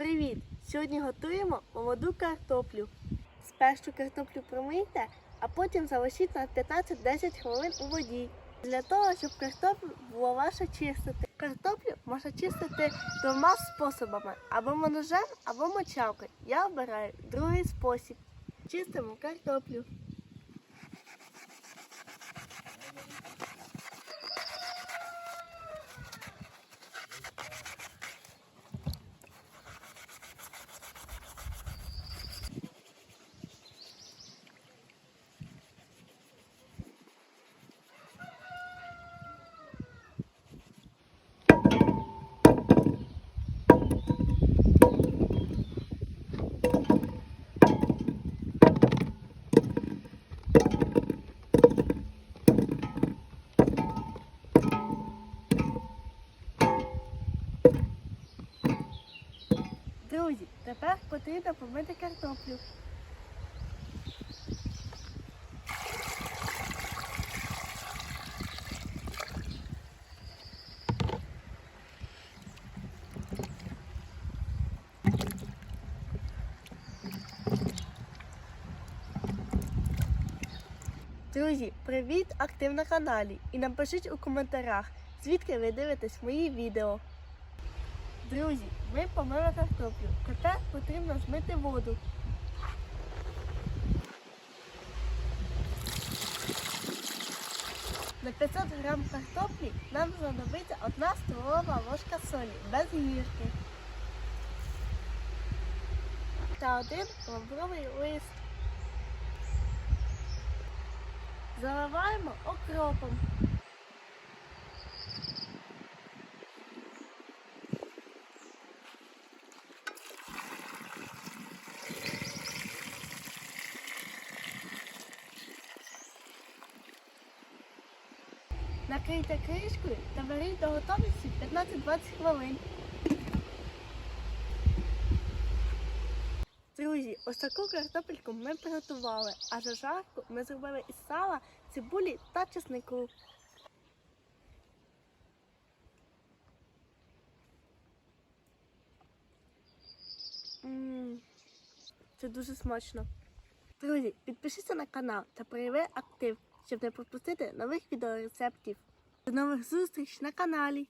Привіт! Сьогодні готуємо молоду картоплю. Спершу картоплю промийте, а потім залишіть на 15-10 хвилин у воді. Для того, щоб картоплю було важче чистити. Картоплю можна чистити двома способами: або ножем, або мочалкою. Я обираю другий спосіб. Чистимо картоплю. Друзі, тепер потрібно помити картоплю. Друзі, привіт! Актив на каналі. І напишіть у коментарях, звідки ви дивитесь мої відео. Друзі, ми помили картоплю. Тепер потрібно змити воду. На 500 грам картоплі нам знадобиться одна столова ложка солі без гірки. Та один лавровий лист. Заливаємо окропом. Накрийте кришкою та варіть до готовності 15-20 хвилин. Друзі, ось таку картопельку ми приготували, а зажарку ми зробили із сала, цибулі та чеснику. Це дуже смачно. Друзі, підпишіться на канал та прояви актив, щоб не пропустити нових відеорецептів. До нових зустріч на каналі!